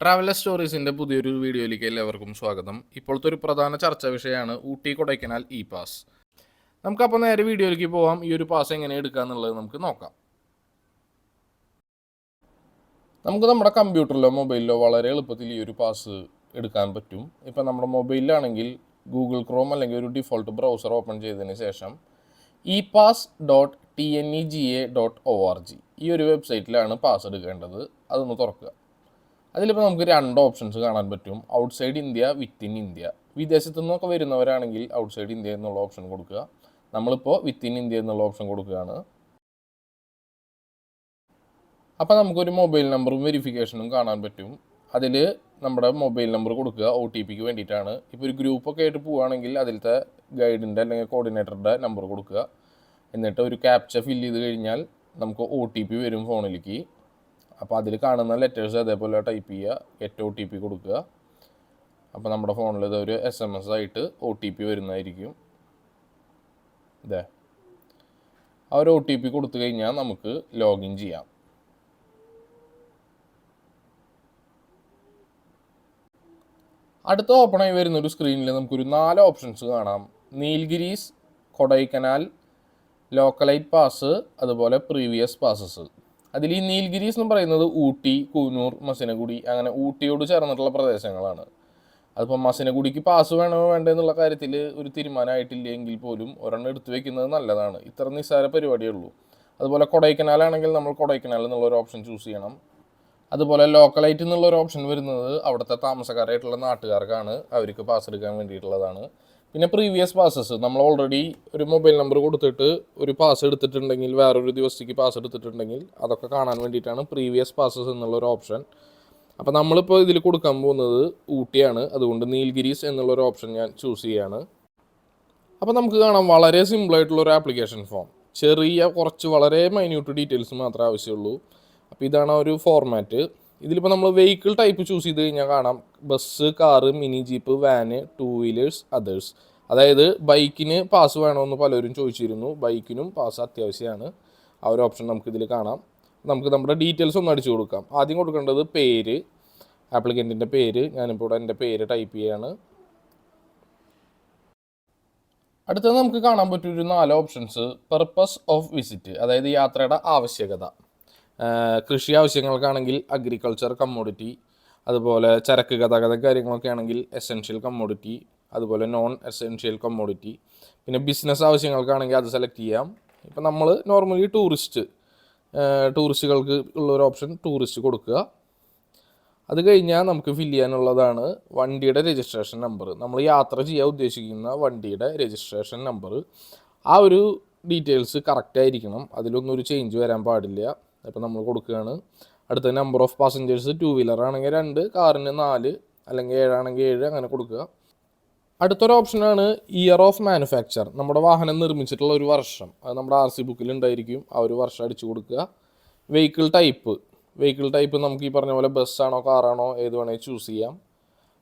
Traveller സ്റ്റോറീസിന്റെ പുതിയൊരു വീഡിയോയിലേക്ക് എല്ലാവർക്കും സ്വാഗതം. ഇപ്പോഴത്തെ ഒരു പ്രധാന ചർച്ചാ വിഷയമാണ് ഊട്ടി കൊടൈക്കനാൽ ഇ പാസ് നമുക്കപ്പോൾ നേരെ വീഡിയോയിലേക്ക് പോവാം. ഈ ഒരു പാസ് എങ്ങനെ എടുക്കുക എന്നുള്ളത് നമുക്ക് നോക്കാം. നമുക്ക് നമ്മുടെ കമ്പ്യൂട്ടറിലോ മൊബൈലിലോ വളരെ എളുപ്പത്തിൽ ഈ ഒരു പാസ് എടുക്കാൻ പറ്റും. ഇപ്പം നമ്മുടെ മൊബൈലിലാണെങ്കിൽ ഗൂഗിൾ ക്രോം അല്ലെങ്കിൽ ഒരു ഡിഫോൾട്ട് ബ്രൗസർ ഓപ്പൺ ചെയ്തതിന് ശേഷം E pass dot T N E G A dot O R G ഈ ഒരു വെബ്സൈറ്റിലാണ് പാസ് എടുക്കേണ്ടത്. അതൊന്ന് തുറക്കുക. അതിലിപ്പോൾ നമുക്ക് രണ്ട് ഓപ്ഷൻസ് കാണാൻ പറ്റും. Outside India within India. വിദേശത്തു നിന്നൊക്കെ വരുന്നവരാണെങ്കിൽ ഔട്ട്സൈഡ് ഇന്ത്യ എന്നുള്ള ഓപ്ഷൻ കൊടുക്കുക. നമ്മളിപ്പോൾ വിത്തിൻ ഇന്ത്യ എന്നുള്ള ഓപ്ഷൻ കൊടുക്കുകയാണ്. അപ്പോൾ നമുക്കൊരു മൊബൈൽ നമ്പറും വെരിഫിക്കേഷനും കാണാൻ പറ്റും. അതിൽ നമ്മുടെ മൊബൈൽ നമ്പർ കൊടുക്കുക ഒ ടി പിക്ക് വേണ്ടിയിട്ടാണ്. ഇപ്പോൾ ഒരു ഗ്രൂപ്പൊക്കെ ആയിട്ട് പോവുകയാണെങ്കിൽ അതിലത്തെ ഗൈഡിന്റെ അല്ലെങ്കിൽ കോർഡിനേറ്ററുടെ നമ്പർ കൊടുക്കുക. എന്നിട്ട് ഒരു ക്യാപ്ച ഫില്ല് ചെയ്ത് കഴിഞ്ഞാൽ നമുക്ക് ഒ ടി പി വരും ഫോണിലേക്ക് അപ്പോൾ അതിൽ കാണുന്ന ലെറ്റേഴ്സ് അതേപോലെ ടൈപ്പ് ചെയ്യുക ഗെറ്റ് ഒ ടി പി കൊടുക്കുക. അപ്പോൾ നമ്മുടെ ഫോണിൽ ഇത് ഒരു എസ് എം എസ് ആയിട്ട് ഒ ടി പി വരുന്നതായിരിക്കും. ഇതേ. ആ ഒരു ഒ ടി പി കൊടുത്തു കഴിഞ്ഞാൽ നമുക്ക് ലോഗിൻ ചെയ്യാം. അടുത്ത ഓപ്പണായി വരുന്ന ഒരു സ്ക്രീനിൽ നമുക്കൊരു നാല് ഓപ്ഷൻസ് കാണാം. നീൽഗിരീസ് കൊടൈക്കനാൽ ലോക്കലൈറ്റ് പാസ് അതുപോലെ പ്രീവിയസ് പാസസ് അതിൽ ഈ നീൽഗിരീസ് എന്ന് പറയുന്നത് ഊട്ടി കൂനൂർ മസിനഗുഡി അങ്ങനെ ഊട്ടിയോട് ചേർന്നിട്ടുള്ള പ്രദേശങ്ങളാണ്. അതിപ്പോൾ മസിനഗുഡിക്ക് പാസ് വേണോ വേണ്ടോ എന്നുള്ള കാര്യത്തിൽ ഒരു തീരുമാനമായിട്ടില്ലെങ്കിൽ പോലും ഒരെണ്ണം എടുത്തു വെക്കുന്നത് നല്ലതാണ്. ഇത്ര നിസ്സാര പരിപാടിയേ ഉള്ളൂ. അതുപോലെ കൊടൈക്കനാലാണെങ്കിൽ നമ്മൾ കൊടൈക്കനാൽ എന്നുള്ള ഒരു ഓപ്ഷൻ ചൂസ് ചെയ്യണം. അതുപോലെ ലോക്കലായിട്ട് എന്നുള്ള ഒരു ഓപ്ഷൻ വരുന്നത് അവിടുത്തെ താമസക്കാരായിട്ടുള്ള നാട്ടുകാർക്കാണ്. അവർക്ക് പാസ് എടുക്കാൻ വേണ്ടിയിട്ടുള്ളതാണ്. പിന്നെ പ്രീവിയസ് പാസസ് നമ്മൾ ഓൾറെഡി ഒരു മൊബൈൽ നമ്പർ കൊടുത്തിട്ട് ഒരു പാസ് എടുത്തിട്ടുണ്ടെങ്കിൽ വേറൊരു ദിവസത്തേക്ക് പാസ് എടുത്തിട്ടുണ്ടെങ്കിൽ അതൊക്കെ കാണാൻ വേണ്ടിയിട്ടാണ് പ്രീവിയസ് പാസസ് എന്നുള്ളൊരു ഓപ്ഷൻ അപ്പോൾ നമ്മളിപ്പോൾ ഇതിൽ കൊടുക്കാൻ പോകുന്നത് ഊട്ടിയാണ്. അതുകൊണ്ട് നീൽഗിരീസ് എന്നുള്ളൊരു ഓപ്ഷൻ ഞാൻ ചൂസ് ചെയ്യുകയാണ് അപ്പോൾ നമുക്ക് കാണാം വളരെ സിമ്പിളായിട്ടുള്ള ഒരു ആപ്ലിക്കേഷൻ ഫോം ചെറിയ കുറച്ച് വളരെ മൈന്യൂട്ട് ഡീറ്റെയിൽസ് മാത്രമേ ആവശ്യമുള്ളൂ. അപ്പോൾ ഇതാണ് ഒരു ഫോർമാറ്റ് ഇതിലിപ്പോൾ നമ്മൾ വെഹിക്കിൾ ടൈപ്പ് ചൂസ് ചെയ്ത് കഴിഞ്ഞാൽ കാണാം. Bus car mini jeep van two wheelers others അതായത് ബൈക്കിന് പാസ് വേണമെന്ന് പലരും ചോദിച്ചിരുന്നു. ബൈക്കിനും പാസ് അത്യാവശ്യമാണ് ആ ഒരു ഓപ്ഷൻ നമുക്കിതിൽ കാണാം. നമുക്ക് നമ്മുടെ ഡീറ്റെയിൽസ് ഒന്ന് അടിച്ചു കൊടുക്കാം. ആദ്യം കൊടുക്കേണ്ടത് പേര് ആപ്ലിക്കന്റിന്റെ പേര്. ഞാനിപ്പോൾ ഇവിടെ എന്റെ പേര് ടൈപ്പ് ചെയ്യാണ്. അടുത്തത് നമുക്ക് കാണാൻ പറ്റിയൊരു നാല് ഓപ്ഷൻസ് പർപ്പസ് ഓഫ് വിസിറ്റ് അതായത് യാത്രയുടെ ആവശ്യകത. കൃഷി ആവശ്യങ്ങൾക്കാണെങ്കിൽ അഗ്രികൾച്ചർ കമ്മോഡിറ്റി അതുപോലെ ചരക്ക് ഗതാഗത കാര്യങ്ങളൊക്കെ ആണെങ്കിൽ എസെൻഷ്യൽ കമ്മോഡിറ്റി അതുപോലെ നോൺ എസെൻഷ്യൽ കമ്മോഡിറ്റി പിന്നെ ബിസിനസ് ആവശ്യങ്ങൾക്കാണെങ്കിൽ അത് സെലക്ട് ചെയ്യാം. ഇപ്പം നമ്മൾ നോർമലി ടൂറിസ്റ്റ് ടൂറിസ്റ്റുകൾക്ക് ഉള്ള ഒരു ഓപ്ഷൻ ടൂറിസ്റ്റ് കൊടുക്കുക. അത് കഴിഞ്ഞാൽ നമുക്ക് ഫില്ല് ചെയ്യാനുള്ളതാണ് വണ്ടിയുടെ രജിസ്ട്രേഷൻ നമ്പർ നമ്മൾ യാത്ര ചെയ്യാൻ ഉദ്ദേശിക്കുന്ന വണ്ടിയുടെ രജിസ്ട്രേഷൻ നമ്പർ ആ ഒരു ഡീറ്റെയിൽസ് കറക്റ്റ് ആയിരിക്കണം. അതിലൊന്നും ഒരു ചേഞ്ച് വരാൻ പാടില്ല. അപ്പോൾ നമ്മൾ കൊടുക്കുകയാണ്. അടുത്ത number of passengers two wheeler ആണെങ്കിൽ രണ്ട് കാറിന് നാല് അല്ലെങ്കിൽ ഏഴാണെങ്കിൽ ഏഴ് അങ്ങനെ കൊടുക്കുക. അടുത്തൊരു ഓപ്ഷനാണ് ഇയർ ഓഫ് മാനുഫാക്ചർ നമ്മുടെ വാഹനം നിർമ്മിച്ചിട്ടുള്ള ഒരു വർഷം. അത് നമ്മുടെ ആർ സി ബുക്കിൽ ഉണ്ടായിരിക്കും. ആ ഒരു വർഷം അടിച്ചു കൊടുക്കുക. വെഹിക്കിൾ ടൈപ്പ് വെഹിക്കിൾ ടൈപ്പ് നമുക്ക് ഈ പറഞ്ഞ പോലെ ബസ്സാണോ കാറാണോ ഏത് വേണമെങ്കിൽ ചൂസ് ചെയ്യാം.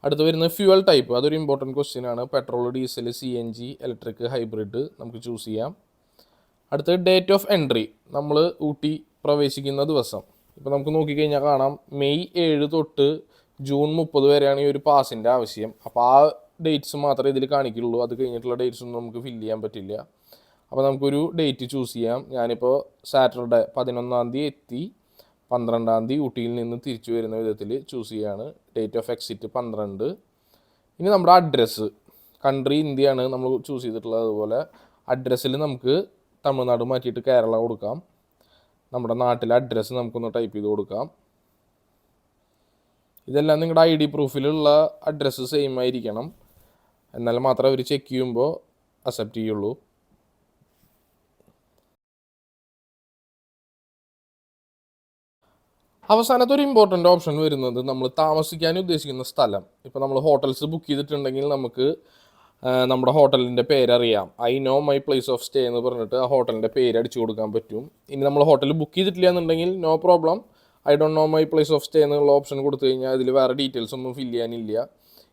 അടുത്ത് വരുന്നത് ഫ്യൂവൽ ടൈപ്പ് അതൊരു ഇമ്പോർട്ടന്റ് ക്വസ്റ്റ്യൻ ആണ്. Petrol diesel C N G electric hybrid നമുക്ക് ചൂസ് ചെയ്യാം. അടുത്ത് ഡേറ്റ് ഓഫ് എൻട്രി നമ്മൾ ഊട്ടി പ്രവേശിക്കുന്ന ദിവസം. ഇപ്പോൾ നമുക്ക് നോക്കിക്കഴിഞ്ഞാൽ കാണാം മെയ് ഏഴ് തൊട്ട് ജൂൺ മുപ്പത് വരെയാണ് ഈ ഒരു പാസിന്റെ ആവശ്യം. അപ്പോൾ ആ ഡേറ്റ്സ് മാത്രമേ ഇതിൽ കാണിക്കുള്ളൂ. അത് കഴിഞ്ഞിട്ടുള്ള ഡേറ്റ്സ് ഒന്നും നമുക്ക് ഫില്ല് ചെയ്യാൻ പറ്റില്ല. അപ്പോൾ നമുക്കൊരു ഡേറ്റ് ചൂസ് ചെയ്യാം. ഞാനിപ്പോൾ സാറ്റർഡേ പതിനൊന്നാം തീയതി എത്തി പന്ത്രണ്ടാം തീയതി ഊട്ടിയിൽ നിന്ന് തിരിച്ചു വരുന്ന വിധത്തിൽ ചൂസ് ചെയ്യാണ്. ഡേറ്റ് ഓഫ് എക്സിറ്റ് പന്ത്രണ്ട്. ഇനി നമ്മുടെ അഡ്രസ്സ് കൺട്രി ഇന്ത്യയാണ് നമ്മൾ ചൂസ് ചെയ്തിട്ടുള്ളത്. അതുപോലെ അഡ്രസ്സിൽ നമുക്ക് തമിഴ്നാട് മാറ്റിയിട്ട് കേരള കൊടുക്കാം. നമ്മുടെ നാട്ടിലെ അഡ്രസ്സ് നമുക്കൊന്ന് ടൈപ്പ് ചെയ്ത് കൊടുക്കാം. ഇതെല്ലാം നിങ്ങളുടെ ഐ ഡി പ്രൂഫിലുള്ള അഡ്രസ്സ് സെയിം ആയിരിക്കണം. എന്നാൽ മാത്രമേ അവർ ചെക്ക് ചെയ്യുമ്പോൾ അക്സെപ്റ്റ് ചെയ്യുള്ളൂ. അവസാനത്തെ ഒരു ഇമ്പോർട്ടന്റ് ഓപ്ഷൻ വരുന്നത് നമ്മൾ താമസിക്കാൻ ഉദ്ദേശിക്കുന്ന സ്ഥലം. ഇപ്പോൾ നമ്മൾ ഹോട്ടൽസ് ബുക്ക് ചെയ്തിട്ടുണ്ടെങ്കിൽ നമുക്ക് നമ്മുടെ ഹോട്ടലിന്റെ പേരറിയാം. I know my place of stay എന്ന് പറഞ്ഞിട്ട് ആ ഹോട്ടലിന്റെ പേര് അടിച്ചു കൊടുക്കാൻ പറ്റും. ഇനി നമ്മൾ ഹോട്ടൽ ബുക്ക് ചെയ്തിട്ടില്ല എന്നുണ്ടെങ്കിൽ no problem I don't know my place of stay എന്നുള്ള ഓപ്ഷൻ കൊടുത്തു കഴിഞ്ഞാൽ അതിൽ വേറെ ഡീറ്റെയിൽസ് ഒന്നും ഫില്ല് ചെയ്യാനില്ല.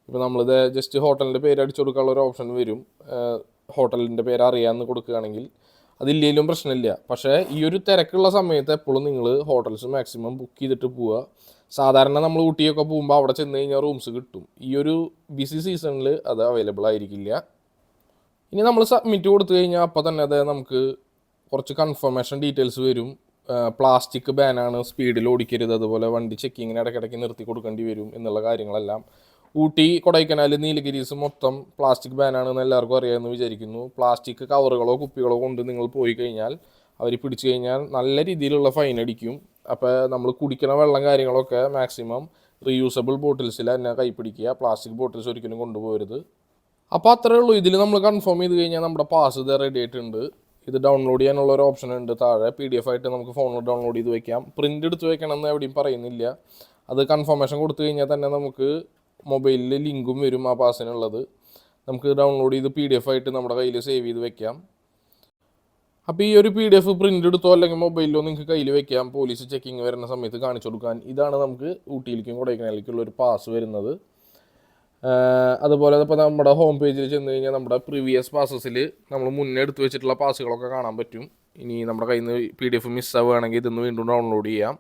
ഇപ്പോൾ നമ്മളിത് ജസ്റ്റ് ഹോട്ടലിന്റെ പേര് അടിച്ചു കൊടുക്കാനുള്ള ഒരു ഓപ്ഷൻ വരും. ഹോട്ടലിന്റെ പേര് അറിയാമെന്ന് കൊടുക്കുകയാണെങ്കിൽ അതില്ലെങ്കിലും പ്രശ്നമില്ല. പക്ഷേ ഈ ഒരു തിരക്കുള്ള സമയത്ത് എപ്പോഴും നിങ്ങൾ ഹോട്ടൽസ് മാക്സിമം ബുക്ക് ചെയ്തിട്ട് പോവുക. സാധാരണ നമ്മൾ ഊട്ടിയൊക്കെ പോകുമ്പോൾ അവിടെ ചെന്ന് കഴിഞ്ഞാൽ റൂംസ് കിട്ടും. ഈ ഒരു ബിസി സീസണിൽ അത് അവൈലബിൾ ആയിരിക്കില്ല. ഇനി നമ്മൾ സബ്മിറ്റ് കൊടുത്തു കഴിഞ്ഞാൽ അപ്പോൾ തന്നെ അത് നമുക്ക് കുറച്ച് കൺഫർമേഷൻ ഡീറ്റെയിൽസ് വരും. പ്ലാസ്റ്റിക് ബാനാണ് സ്പീഡിൽ ഓടിക്കരുത് അതുപോലെ വണ്ടി ചെക്കിങ്ങിന് ഇടയ്ക്കിടയ്ക്ക് നിർത്തി കൊടുക്കേണ്ടി വരും എന്നുള്ള കാര്യങ്ങളെല്ലാം. ഊട്ടി കൊടൈക്കനാൽ നീലഗിരീസ് മൊത്തം പ്ലാസ്റ്റിക് ബാനാണെന്ന് എല്ലാവർക്കും അറിയാമെന്ന് വിചാരിക്കുന്നു. പ്ലാസ്റ്റിക് കവറുകളോ കുപ്പികളോ കൊണ്ട് നിങ്ങൾ പോയി കഴിഞ്ഞാൽ അവർ പിടിച്ചു കഴിഞ്ഞാൽ നല്ല രീതിയിലുള്ള ഫൈൻ അടിക്കും. അപ്പോൾ നമ്മൾ കുടിക്കണ വെള്ളം കാര്യങ്ങളൊക്കെ മാക്സിമം റീയൂസബിൾ ബോട്ടിൽസിൽ തന്നെ കൈപ്പിടിക്കുക. പ്ലാസ്റ്റിക് ബോട്ടിൽസ് ഒരിക്കലും കൊണ്ടുപോകരുത്. അപ്പോൾ അത്രേ ഉള്ളൂ. ഇതിൽ നമ്മൾ കൺഫേം ചെയ്ത് കഴിഞ്ഞാൽ നമ്മുടെ പാസ് ഇത് റെഡി ആയിട്ടുണ്ട്. ഇത് ഡൗൺലോഡ് ചെയ്യാനുള്ള ഒരു ഓപ്ഷൻ ഉണ്ട് താഴെ. പി ഡി എഫ് ആയിട്ട് നമുക്ക് ഫോണിൽ ഡൗൺലോഡ് ചെയ്ത് വെക്കാം. പ്രിന്റ് എടുത്ത് വെക്കണം എന്ന് എവിടെയും പറയുന്നില്ല. അത് കൺഫർമേഷൻ കൊടുത്തു കഴിഞ്ഞാൽ തന്നെ നമുക്ക് മൊബൈലിൽ ലിങ്കും വരും ആ പാസിനുള്ളത് നമുക്ക് ഡൗൺലോഡ് ചെയ്ത് പി ഡി എഫ് ആയിട്ട് നമ്മുടെ കയ്യിൽ സേവ് ചെയ്ത് വെക്കാം. അപ്പോൾ ഈ ഒരു പി ഡി എഫ് പ്രിന്റ് എടുത്തോ അല്ലെങ്കിൽ മൊബൈലിലോ നിങ്ങൾക്ക് കയ്യിൽ വെക്കാം. പോലീസ് ചെക്കിങ് വരുന്ന സമയത്ത് കാണിച്ചു കൊടുക്കാൻ. ഇതാണ് നമുക്ക് ഊട്ടിയിലേക്കും കൊടൈക്കനാലിലേക്കുള്ള ഒരു പാസ് വരുന്നത്. അതുപോലെ ഇപ്പോൾ നമ്മുടെ ഹോം പേജിൽ ചെന്ന് കഴിഞ്ഞാൽ നമ്മുടെ പ്രീവിയസ് പാസസിൽ നമ്മൾ മുന്നേ എടുത്തു വെച്ചിട്ടുള്ള പാസുകളൊക്കെ കാണാൻ പറ്റും. ഇനി നമ്മുടെ കയ്യിൽ നിന്ന് പി ഡി എഫ് മിസ്സാവുകയാണെങ്കിൽ ഇതൊന്ന് വീണ്ടും ഡൗൺലോഡ് ചെയ്യാം.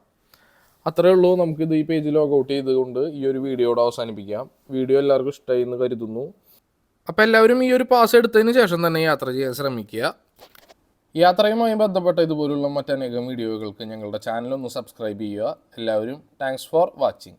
അത്രയേ ഉള്ളൂ. നമുക്കിത് ഈ പേജ് ലോഗൗട്ട് ചെയ്തുകൊണ്ട് ഈ ഒരു വീഡിയോയോട് അവസാനിപ്പിക്കാം. വീഡിയോ എല്ലാവർക്കും ഇഷ്ടമായി എന്ന് കരുതുന്നു. അപ്പോൾ എല്ലാവരും ഈ ഒരു പാസ് എടുത്തതിന് ശേഷം തന്നെ യാത്ര ചെയ്യാൻ ശ്രമിക്കുക. യാത്രയുമായി ബന്ധപ്പെട്ട ഇതുപോലുള്ള മറ്റനേകം വീഡിയോകൾക്ക് ഞങ്ങളുടെ ചാനലൊന്ന് സബ്സ്ക്രൈബ് ചെയ്യുക. എല്ലാവരും താങ്ക്സ് ഫോർ വാച്ചിങ്